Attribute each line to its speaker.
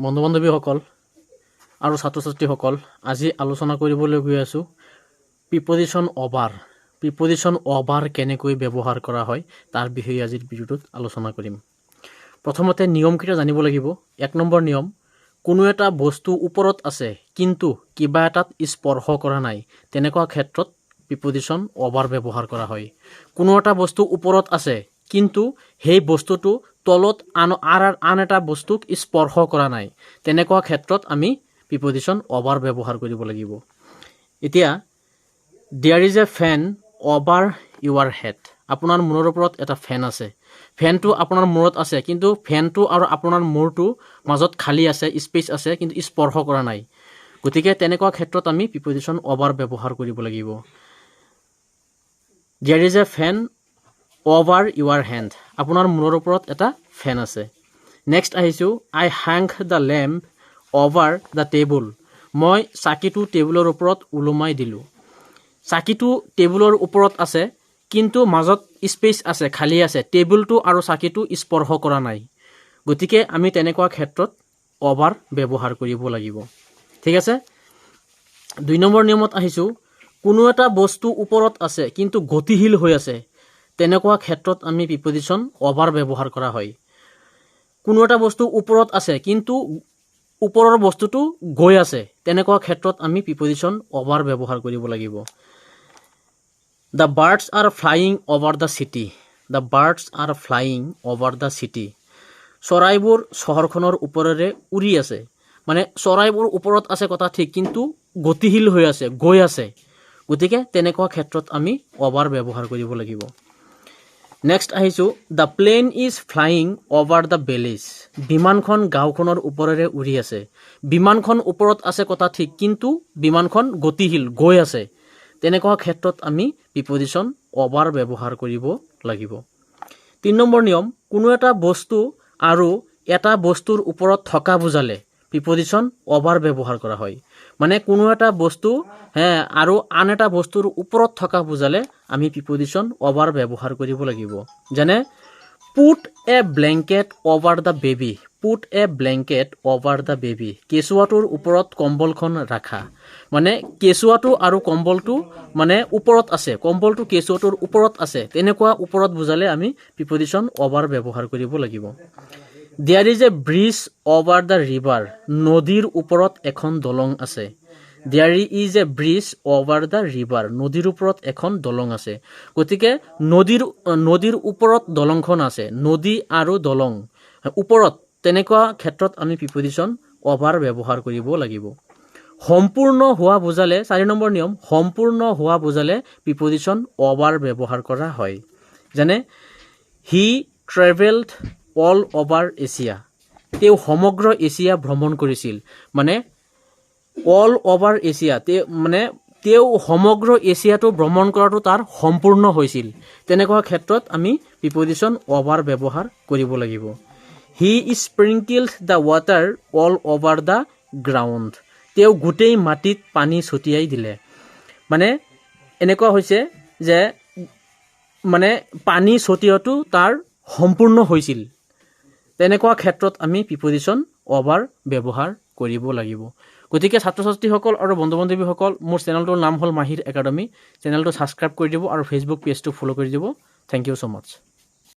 Speaker 1: বন্ধু বান্ধৱীসকল আৰু ছাত্ৰ ছাত্ৰীসকল আজি আলোচনা কৰিবলৈ গৈ আছোঁ প্ৰিপজিশ্যন অভাৰ প্ৰিপজিশ্যন অভাৰ কেনেকৈ ব্যৱহাৰ কৰা হয়, তাৰ বিষয়ে আজিৰ ভিডিঅ'টোত আলোচনা কৰিম। প্ৰথমতে নিয়মকেইটা জানিব লাগিব। এক নম্বৰ নিয়ম, কোনো এটা বস্তু ওপৰত আছে, কিন্তু কিবা এটাত স্পৰ্শ কৰা নাই, তেনেকুৱা ক্ষেত্ৰত প্ৰিপজিশ্যন অভাৰ ব্যৱহাৰ কৰা হয়। কোনো এটা বস্তু ওপৰত আছে কিন্তু সেই বস্তুটো তলত আন আৰ আন এটা বস্তুক স্পৰ্শ কৰা নাই। তেনেকুৱা ক্ষেত্ৰত আমি প্ৰিপজিশ্যন অভাৰ ব্যৱহাৰ কৰিব লাগিব। এতিয়া there is a fan over your head আপোনাৰ মূৰৰ ওপৰত এটা ফেন আছে। ফেনটো আপোনাৰ মূৰত আছে কিন্তু ফেনটো আৰু আপোনাৰ মূৰটো মাজত খালী আছে স্পেচ আছে কিন্তু স্পৰ্শ কৰা নাই। গতিকে তেনেকুৱা ক্ষেত্ৰত আমি প্ৰিপজিশ্যন অভাৰ ব্যৱহাৰ কৰিব লাগিব। There is a fan over your hand আপোনাৰ মূৰৰ ওপৰত এটা ফেন আছে। নেক্সট আহিছোঁ I hang the lamp over the table মই চাকিটো টেবুলৰ ওপৰত ওলোমাই দিলোঁ। চাকিটো টেবুলৰ ওপৰত আছে কিন্তু মাজত স্পেচ আছে খালী আছে। টেবুলটো আৰু চাকিটো স্পৰ্শ কৰা নাই। গতিকে আমি তেনেকুৱা ক্ষেত্ৰত অভাৰ ব্যৱহাৰ কৰিব লাগিব। ঠিক আছে? দুই নম্বৰ নিয়মত আহিছোঁ কোনো এটা বস্তু ওপৰত আছে কিন্তু গতিশীল হৈ আছে। তেনেকুৱা ক্ষেত্ৰত আমি প্ৰিপজিশ্যন অভাৰ ব্যৱহাৰ কৰা হয়। কোনো এটা বস্তু ওপৰত আছে কিন্তু ওপৰৰ বস্তুটো গৈ আছে তেনেকুৱা ক্ষেত্ৰত আমি প্ৰিপজিশ্যন অভাৰ ব্যৱহাৰ কৰিব লাগিব। The birds are flying over the city the birds are flying over the city চৰাইবোৰ চহৰখনৰ ওপৰেৰে উৰি আছে। মানে চৰাইবোৰ ওপৰত আছে কথা ঠিক কিন্তু গতিশীল হৈ আছে গৈ আছে। গতিকে তেনেকুৱা ক্ষেত্ৰত আমি অভাৰ ব্যৱহাৰ কৰিব লাগিব। নেক্সট আহিছোঁ the plane is flying over the villages বিমানখন গাঁওখনৰ ওপৰেৰে উৰি আছে। বিমানখন ওপৰত আছে কথা ঠিক কিন্তু বিমানখন গতিশীল গৈ আছে। তেনেকুৱা ক্ষেত্ৰত আমি প্ৰিপজিশ্যন অভাৰ ব্যৱহাৰ কৰিব লাগিব। তিনি নম্বৰ নিয়ম কোনো এটা বস্তু আৰু এটা বস্তুৰ ওপৰত থকা বুজালে। প্ৰিপজিশ্যন অভাৰ ব্যৱহাৰ কৰা হয়। মানে কোনো এটা বস্তু হে আৰু আন এটা বস্তুৰ ওপৰত থকা বুজালে আমি প্ৰিপজিশ্যন অভাৰ ব্যৱহাৰ কৰিব লাগিব। যেনে put a blanket over the baby put a blanket over the baby কেঁচুৱাটোৰ ওপৰত কম্বলখন ৰাখা। মানে কেঁচুৱাটো আৰু কম্বলটো মানে ওপৰত আছে কম্বলটো কেঁচুৱাটোৰ ওপৰত আছে। তেনেকুৱা ওপৰত বুজালে আমি প্ৰিপজিশ্যন অভাৰ ব্যৱহাৰ কৰিব লাগিব। There is a bridge over the river নদীৰ ওপৰত এখন দলং আছে there is a bridge over the river নদীৰ ওপৰত এখন দলং আছে গতিকে নদীৰ নদীৰ ওপৰত দলংখন আছে নদী আৰু দলং ওপৰত তেনেকুৱা ক্ষেত্ৰত আমি প্ৰিপজিশ্যন অভাৰ ব্যৱহাৰ কৰিব লাগিব। সম্পূৰ্ণ হোৱা বুজালে চাৰি নম্বৰ নিয়ম সম্পূৰ্ণ হোৱা বুজালে প্ৰিপজিশ্যন অভাৰ ব্যৱহাৰ কৰা হয়। যেনে he travelled all over Asia. তেওঁ সমগ্ৰ এছিয়া ভ্ৰমণ কৰিছিল। মানে অল অভাৰ এছিয়া তেওঁ মানে তেওঁ সমগ্ৰ এছিয়াটো ভ্ৰমণ কৰাটো তাৰ সম্পূৰ্ণ হৈছিল। তেনেকুৱা ক্ষেত্ৰত আমি প্ৰিপজিশ্যন অভাৰ ব্যৱহাৰ কৰিব লাগিব। He sprinkled the water all over the ground তেওঁ গোটেই মাটিত পানী ছটিয়াই দিলে। মানে এনেকুৱা হৈছে যে মানে পানী ছটিওৱাটো তাৰ সম্পূৰ্ণ হৈছিল। তেনেকুৱা ক্ষেত্ৰত আমি প্ৰিপজিশ্যন অভাৰ ব্যৱহাৰ কৰিব লাগিব। গতিকে ছাত্ৰ ছাত্ৰীসকল আৰু বন্ধু বান্ধৱীসকল মোৰ চেনেলটোৰ নাম হ'ল মাহিৰ একাডেমী। চেনেলটো ছাবস্ক্ৰাইব কৰি দিব আৰু ফেচবুক পেজটো ফ'ল' কৰি দিব। Thank you so much